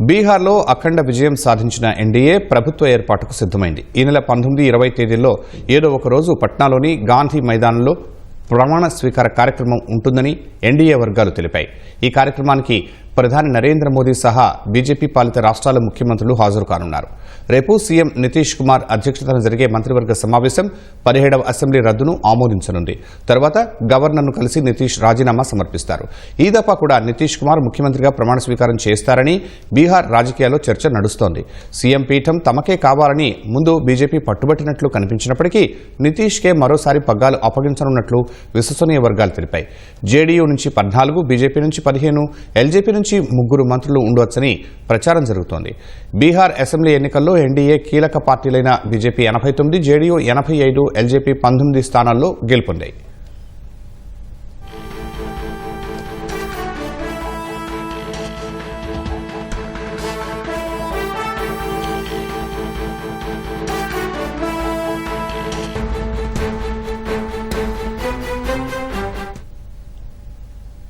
బీహార్లో అఖండ విజయం సాధించిన ఎన్డీఏ ప్రభుత్వ ఏర్పాటుకు సిద్దమైంది ఈ నెల పంతొమ్మిది ఇరవై తేదీల్లో ఏదో ఒక రోజు పట్నాలోని గాంధీ మైదానంలో ప్రమాణ స్వీకార కార్యక్రమం ఉంటుందని ఎన్డీఏ వర్గాలు తెలిపాయి. ఈ కార్యక్రమానికి ప్రధాని నరేంద్ర మోదీ సహా బీజేపీ పాలిత రాష్ట్రాల ముఖ్యమంత్రులు హాజరు కానున్నారు. రేపు సీఎం నితీష్ కుమార్ అధ్యక్షతన జరిగే మంత్రివర్గ సమావేశం పదిహేడవ అసెంబ్లీ రద్దును ఆమోదించనుంది. తర్వాత గవర్నర్ను కలిసి నితీష్ రాజీనామా సమర్పిస్తారు. ఈ దఫా కూడా నితీష్ కుమార్ ముఖ్యమంత్రిగా ప్రమాణ స్వీకారం చేస్తారని బీహార్ రాజకీయాల్లో చర్చ నడుస్తోంది. సీఎం పీఠం తమకే కావాలని ముందు బీజేపీ పట్టుబట్టినట్లు కనిపించినప్పటికీ నితీష్కే మరోసారి పగ్గాలు అప్పగించనున్నట్లు విశ్వసనీయ వర్గాలు తెలిపాయి. జేడీయూ నుంచి పద్నాలుగు బీజేపీ నుంచి పదిహేను ఎల్జేపీ నుంచి ముగ్గురు మంత్రులు ఉండవచ్చని ప్రచారం జరుగుతోంది. బీహార్ అసెంబ్లీ ఎన్నికల్లో ఎన్డీఏ కీలక పార్టీలైన బీజేపీ ఎనభై తొమ్మిది జేడీయూ ఎనభై ఐదు ఎల్జేపీ పంతొమ్మిది స్థానాల్లో గెలుపొందాయి.